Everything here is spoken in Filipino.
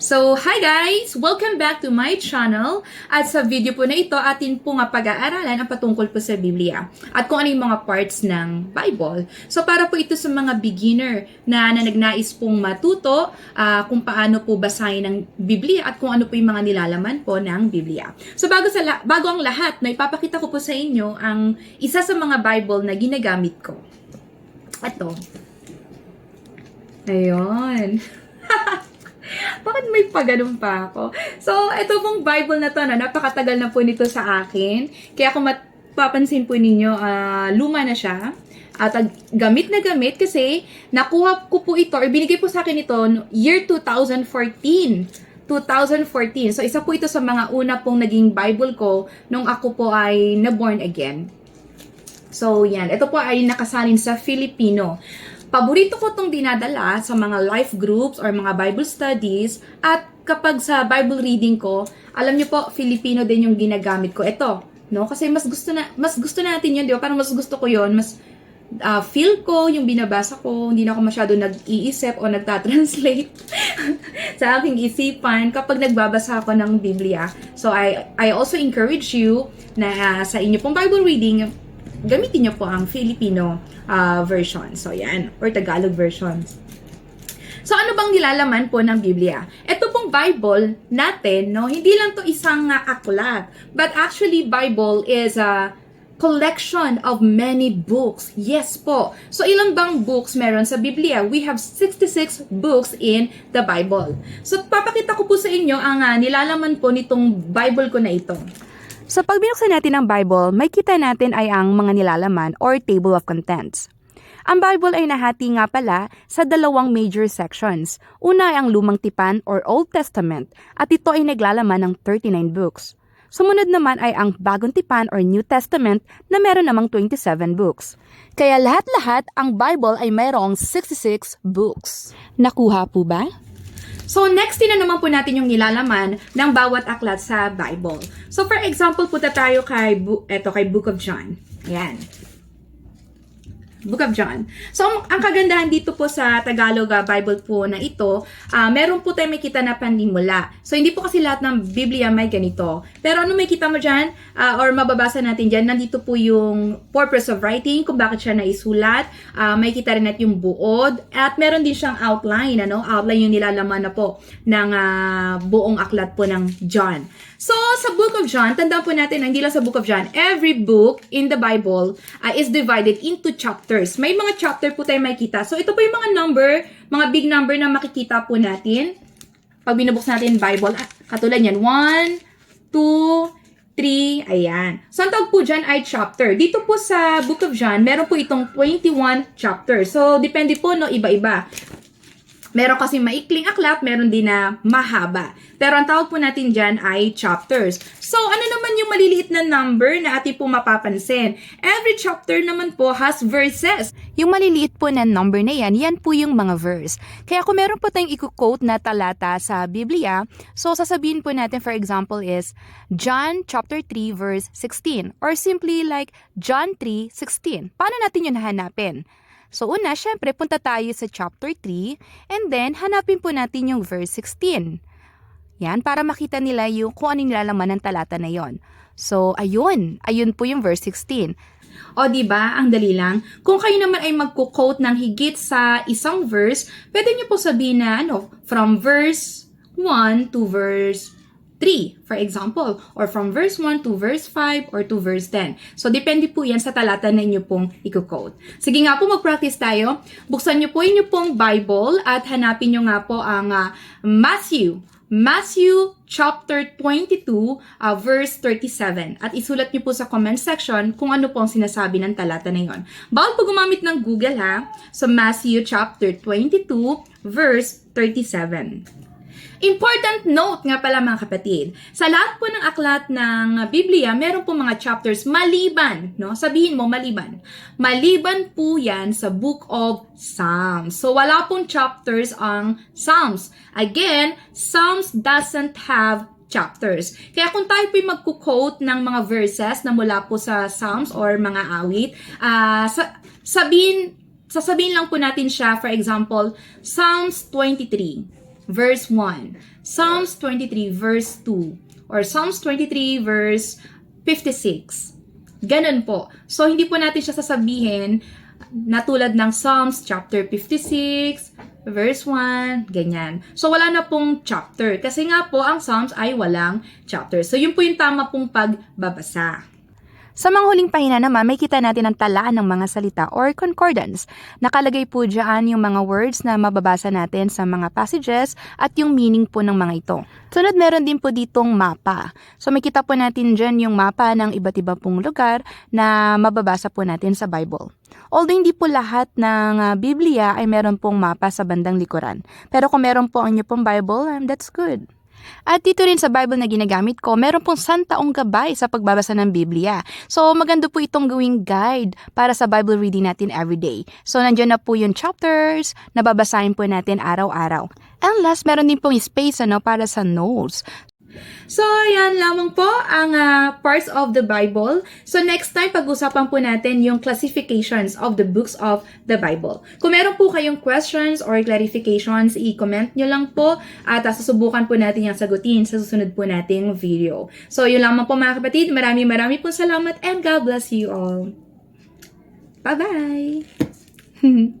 So, hi guys! Welcome back to my channel. At sa video po na ito, atin po nga pag-aaralan ang patungkol po sa Biblia at kung ano yung mga parts ng Bible. So, para po ito sa mga beginner na, na nagnais pong matuto ah, kung paano po basahin ang Biblia at kung ano po yung mga nilalaman po ng Biblia. So, bago, sa bago ang lahat, may papakita ko po sa inyo ang isa sa mga Bible na ginagamit ko. Ito. Ayun. Bakit may paganon pa ako? So, ito pong Bible na to, na napakatagal na po nito sa akin. Kaya kung mapapansin po ninyo, ah, luma na siya. At gamit na gamit kasi nakuha ko po ito, or binigay po sa akin ito no- year 2014. 2014. So, isa po ito sa mga una pong naging Bible ko nung ako po ay na-born again. So, yan. Ito po ay nakasalin sa Filipino. Paborito ko itong dinadala sa mga life groups or mga Bible studies. At kapag sa Bible reading ko, alam niyo po, Filipino din yung ginagamit ko. Ito, no? Kasi mas gusto na mas gusto natin 'yun, di ba? Parang mas gusto ko 'yon, mas ah, feel ko yung binabasa ko, hindi na ako masyado nag-iisip o nagta-translate sa aking isipan kapag nagbabasa ako ng Biblia. So I I also encourage you na ah, sa inyo pong Bible reading gamitin niyo po ang Filipino ah, version. So yan, or Tagalog versions. So ano bang nilalaman po ng Biblia? Ito pong Bible natin, no, hindi lang to isang uh, aklat, but actually Bible is a collection of many books. Yes po. So ilang bang books meron sa Biblia? We have 66 books in the Bible. So papakita ko po sa inyo ang uh, nilalaman po nitong Bible ko na ito. Sa pag binuksan natin ang Bible, may kita natin ay ang mga nilalaman or table of contents. Ang Bible ay nahati nga pala sa dalawang major sections. Una ay ang Lumang Tipan or Old Testament at ito ay naglalaman ng 39 books. Sumunod naman ay ang Bagong Tipan or New Testament na meron namang 27 books. Kaya lahat-lahat ang Bible ay mayroong 66 books. Nakuha po ba? So, next na naman po natin yung nilalaman ng bawat aklat sa Bible. So, for example, punta tayo kay, Bu- eto, kay Book of John. Ayan. Book of John. So, ang, ang kagandahan dito po sa Tagalog ah, Bible po na ito, ah, meron po tayo makita na panimula. So, hindi po kasi lahat ng Biblia may ganito. Pero ano may kita mo dyan, ah, or mababasa natin dyan, nandito po yung purpose of writing, kung bakit siya naisulat. Ah, may kita rin natin yung buod. At meron din siyang outline, ano? Outline yung nilalaman na po ng ah, buong aklat po ng John. So, sa Book of John, tandaan po natin, hindi lang sa Book of John, every book in the Bible ah, is divided into chapters. May mga chapter po tayo makikita. So, ito po yung mga number, mga big number na makikita po natin. Pag binubuksan natin Bible, ah, katulad yan, 1, 2, 3, ayan. So, ang tawag po dyan ay chapter. Dito po sa Book of John, meron po itong 21 chapters. So, depende po, no, iba-iba. Meron kasi maikling aklat, meron din na mahaba. Pero ang tawag po natin dyan ay chapters. So, ano naman yung maliliit na number na ating po mapapansin? Every chapter naman po has verses. Yung maliliit po na number na yan, yan po yung mga verse. Kaya kung meron po tayong i-quote na talata sa Biblia, so sasabihin po natin for example is John chapter 3 verse 16 or simply like John 3:16. Paano natin yun hahanapin? So una, syempre punta tayo sa chapter 3 and then hanapin po natin yung verse 16. Yan, para makita nila yung kung ano nilalaman ng talata na yon. So, ayun. Ayun po yung verse 16. O, di ba? Ang dali lang. Kung kayo naman ay magko-quote ng higit sa isang verse, pwede niyo po sabihin na, ano, from verse 1 to verse 3, for example, or from verse 1 to verse 5 or to verse 10. So, depende po yan sa talata na inyo pong i-quote. Sige nga po, mag-practice tayo. Buksan niyo po inyo pong Bible at hanapin niyo nga po ang ah, Matthew. Matthew chapter 22, uh, verse 37. At isulat niyo po sa comment section kung ano po ang sinasabi ng talata na yon. Bawal po gumamit ng Google ha. So Matthew chapter 22, verse 37. Important note nga pala mga kapatid, sa lahat po ng aklat ng Biblia, meron po mga chapters maliban, no? Sabihin mo maliban. Maliban po yan sa Book of Psalms. So wala pong chapters ang Psalms. Again, Psalms doesn't have chapters. Kaya kung tayo po magko-quote ng mga verses na mula po sa Psalms or mga awit, ah, sa, sabihin, sasabihin lang po natin siya, for example, Psalms 23. Verse 1, Psalms 23 verse 2, or Psalms 23 verse 56. Ganun po. So, hindi po natin siya sasabihin na tulad ng Psalms chapter 56, verse 1, ganyan. So, wala na pong chapter. Kasi nga po, ang Psalms ay walang chapter. So, yun po yung tama pong pagbabasa. Sa mga huling pahina naman, may kita natin ang talaan ng mga salita or concordance. Nakalagay po dyan yung mga words na mababasa natin sa mga passages at yung meaning po ng mga ito. Sunod, meron din po ditong mapa. So may kita po natin dyan yung mapa ng iba't iba pong lugar na mababasa po natin sa Bible. Although hindi po lahat ng ah, Biblia ay meron pong mapa sa bandang likuran. Pero kung meron po ang inyo pong Bible, um, that's good. At dito rin sa Bible na ginagamit ko, meron pong santaong gabay sa pagbabasa ng Biblia. So, maganda po itong gawing guide para sa Bible reading natin everyday. So, nandiyan na po yung chapters na babasahin po natin araw-araw. And last, meron din pong space ano, para sa notes. So, yan lamang po ang ah, parts of the Bible. So, next time, pag-usapan po natin yung classifications of the books of the Bible. Kung meron po kayong questions or clarifications, i-comment nyo lang po at ah, susubukan po natin yung sagutin sa susunod po nating video. So, yun lamang po mga kapatid. Maraming maraming po salamat and God bless you all. Bye-bye!